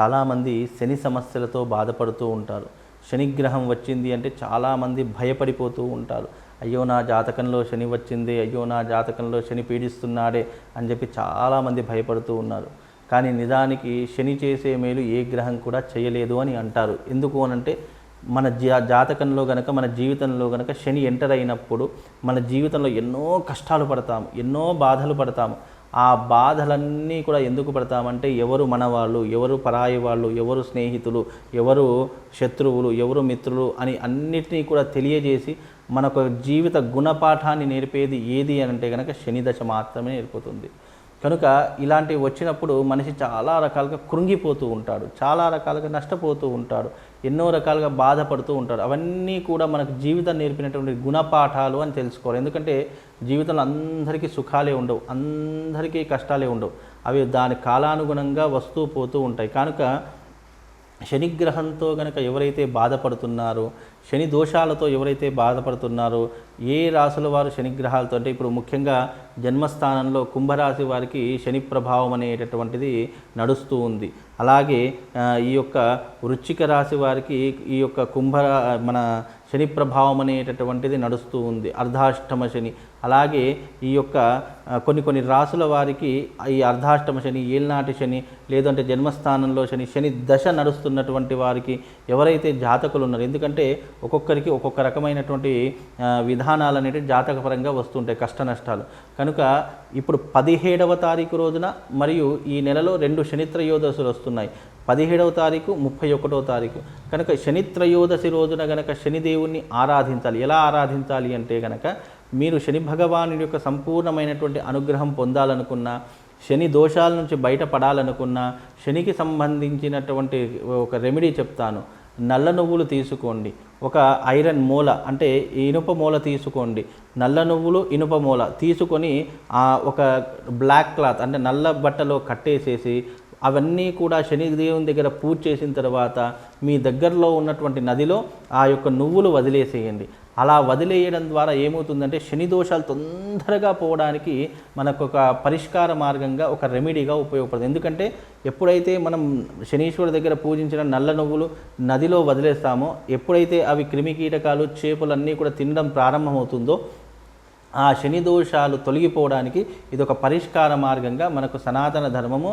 చాలామంది శని సమస్యలతో బాధపడుతూ ఉంటారు. శనిగ్రహం వచ్చింది అంటే చాలామంది భయపడిపోతూ ఉంటారు. అయ్యో నా జాతకంలో శని వచ్చింది అయ్యో నా జాతకంలో శని పీడిస్తున్నాడే అని చెప్పి చాలామంది భయపడుతూ ఉన్నారు. కానీ నిజానికి శని చేసే మేలు ఏ గ్రహం కూడా చేయలేదు అని అంటారు. ఎందుకు అనంటే మన జా జాతకంలో గనక మన జీవితంలో గనక శని ఎంటర్ అయినప్పుడు మన జీవితంలో ఎన్నో కష్టాలు పడతాము ఎన్నో బాధలు పడతాము. ఆ బాధలన్నీ కూడా ఎందుకు పడతామంటే ఎవరు మన వాళ్ళు ఎవరు పరాయి వాళ్ళు ఎవరు స్నేహితులు ఎవరు శత్రువులు ఎవరు మిత్రులు అని అన్నిటినీ కూడా తెలియజేసి మనకు జీవిత గుణపాఠాన్ని నేర్పేది ఏది అని అంటే కనుక శని దశ మాత్రమే నేర్పుతుంది. కనుక ఇలాంటివి వచ్చినప్పుడు మనిషి చాలా రకాలుగా కృంగిపోతూ ఉంటాడు చాలా రకాలుగా నష్టపోతూ ఉంటాడు ఎన్నో రకాలుగా బాధపడుతూ ఉంటాడు. అవన్నీ కూడా మనకు జీవితం నేర్పినటువంటి గుణపాఠాలు అని తెలుసుకోవాలి. ఎందుకంటే జీవితంలో అందరికీ సుఖాలే ఉండవు అందరికీ కష్టాలే ఉండవు. అవి దాని కాలానుగుణంగా వస్తూ పోతూ ఉంటాయి. కనుక శనిగ్రహంతో గనక ఎవరైతే బాధపడుతున్నారో శని దోషాలతో ఎవరైతే బాధపడుతున్నారో ఏ రాశుల వారు శనిగ్రహాలతో అంటే ఇప్పుడు ముఖ్యంగా జన్మస్థానంలో కుంభరాశి వారికి శని ప్రభావం అనేటటువంటిది నడుస్తూ ఉంది. అలాగే ఈ యొక్క వృచ్చిక రాశి వారికి ఈ యొక్క కుంభ మన శని ప్రభావం అనేటటువంటిది నడుస్తూ ఉంది. అర్ధాష్టమ శని అలాగే ఈ యొక్క కొన్ని కొన్ని రాసుల వారికి ఈ అర్ధాష్టమ శని ఏలినాటి శని లేదంటే జన్మస్థానంలో శని శని దశ నడుస్తున్నటువంటి వారికి ఎవరైతే జాతకులు ఉన్నారో ఎందుకంటే ఒక్కొక్కరికి ఒక్కొక్క రకమైనటువంటి విధానాలు అనేవి జాతకపరంగా వస్తుంటాయి కష్ట నష్టాలు. కనుక ఇప్పుడు పదిహేడవ తారీఖు రోజున మరియు ఈ నెలలో రెండు శనిత్రయోదశులు వస్తున్నాయి. పదిహేడవ తారీఖు ముప్పై ఒకటవ తారీఖు. కనుక శనిత్రయోదశి రోజున గనక శనిదేవుణ్ణి ఆరాధించాలి. ఎలా ఆరాధించాలి అంటే గనక మీరు శని భగవాను యొక్క సంపూర్ణమైనటువంటి అనుగ్రహం పొందాలనుకున్నా శని దోషాల నుంచి బయటపడాలనుకున్నా శనికి సంబంధించినటువంటి ఒక రెమెడీ చెప్తాను. నల్ల నువ్వులు తీసుకోండి. ఒక ఐరన్ మూల అంటే ఇనుప మూల తీసుకోండి. నల్ల నువ్వులు ఇనుప మూల తీసుకొని ఆ ఒక బ్లాక్ క్లాత్ అంటే నల్ల బట్టలో కట్టేసేసి అవన్నీ కూడా శనిదేవుని దగ్గర పూజ చేసిన తర్వాత మీ దగ్గరలో ఉన్నటువంటి నదిలో ఆ యొక్క నువ్వులు వదిలేసేయండి. అలా వదిలేయడం ద్వారా ఏమవుతుందంటే శని దోషాలు తొందరగా పోవడానికి మనకు ఒక పరిష్కార మార్గంగా ఒక రెమెడీగా ఉపయోగపడుతుంది. ఎందుకంటే ఎప్పుడైతే మనం శనీశ్వరుడి దగ్గర పూజించిన నల్ల నువ్వులు నదిలో వదిలేస్తామో ఎప్పుడైతే అవి క్రిమి కీటకాలు చేపలన్నీ కూడా తినడం ప్రారంభమవుతుందో ఆ శని దోషాలు తొలగిపోవడానికి ఇది ఒక పరిష్కార మార్గంగా మనకు సనాతన ధర్మము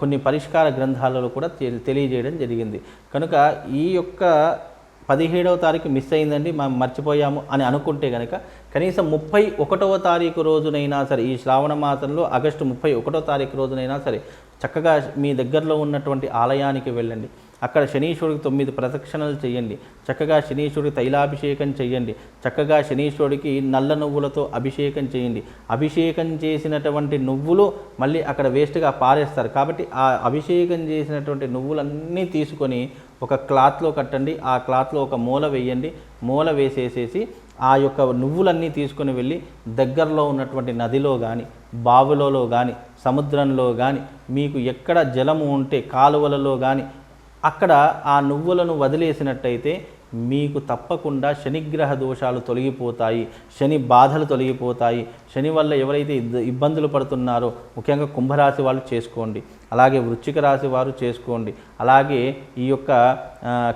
కొన్ని పరిష్కార గ్రంథాలలో కూడా తె- తెలియజేయడం జరిగింది. కనుక ఈ యొక్క పదిహేడవ తారీఖు మిస్ అయిందండి మనం మర్చిపోయాము అని అనుకుంటే కనుక కనీసం ముప్పై ఒకటవ తారీఖు రోజునైనా సరే ఈ శ్రావణ మాసంలో ఆగస్టు ముప్పై ఒకటో తారీఖు రోజునైనా సరే చక్కగా మీ దగ్గరలో ఉన్నటువంటి ఆలయానికి వెళ్ళండి. అక్కడ శనీశ్వరుడికి తొమ్మిది ప్రదక్షిణలు చేయండి. చక్కగా శనీశ్వరుడికి తైలాభిషేకం చేయండి. చక్కగా శనీశ్వరుడికి నల్ల నువ్వులతో అభిషేకం చేయండి. అభిషేకం చేసినటువంటి నువ్వులు మళ్ళీ అక్కడ వేస్ట్గా పారేస్తారు. కాబట్టి ఆ అభిషేకం చేసినటువంటి నువ్వులన్నీ తీసుకొని ఒక క్లాత్లో కట్టండి. ఆ క్లాత్లో ఒక మూల వేయండి. మూల వేసేసేసి ఆ యొక్క నువ్వులన్నీ తీసుకొని వెళ్ళి దగ్గరలో ఉన్నటువంటి నదిలో కానీ బావులలో కానీ సముద్రంలో కానీ మీకు ఎక్కడ జలము ఉంటే కాలువలలో కానీ అక్కడ ఆ నువ్వులను వదిలేసినట్టయితే మీకు తప్పకుండా శనిగ్రహ దోషాలు తొలగిపోతాయి శని బాధలు తొలగిపోతాయి. శని వల్ల ఎవరైతే ఇబ్బందులు పడుతున్నారో ముఖ్యంగా కుంభరాశి వాళ్ళు చేసుకోండి. అలాగే వృశ్చిక రాశి వారు చేసుకోండి. అలాగే ఈ యొక్క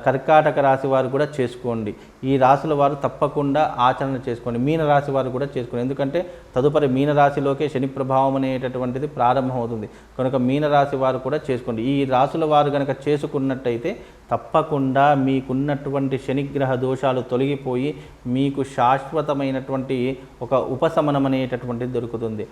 కర్కాటక రాశి వారు కూడా చేసుకోండి. ఈ రాశుల వారు తప్పకుండా ఆచరణ చేసుకోండి. మీన రాశి వారు కూడా చేసుకోండి. ఎందుకంటే తదుపరి మీన రాశిలోకే శని ప్రభావం అనేటటువంటిది ప్రారంభమవుతుంది. కనుక మీన రాశి వారు కూడా చేసుకోండి. ఈ రాశుల వారు కనుక చేసుకున్నట్టయితే తప్పకుండా మీకున్నటువంటి శనిగ్రహ దోషాలు తొలగిపోయి మీకు శాశ్వతమైనటువంటి ఒక ఉపశమనం అనేటటువంటిది దొరుకుతుంది.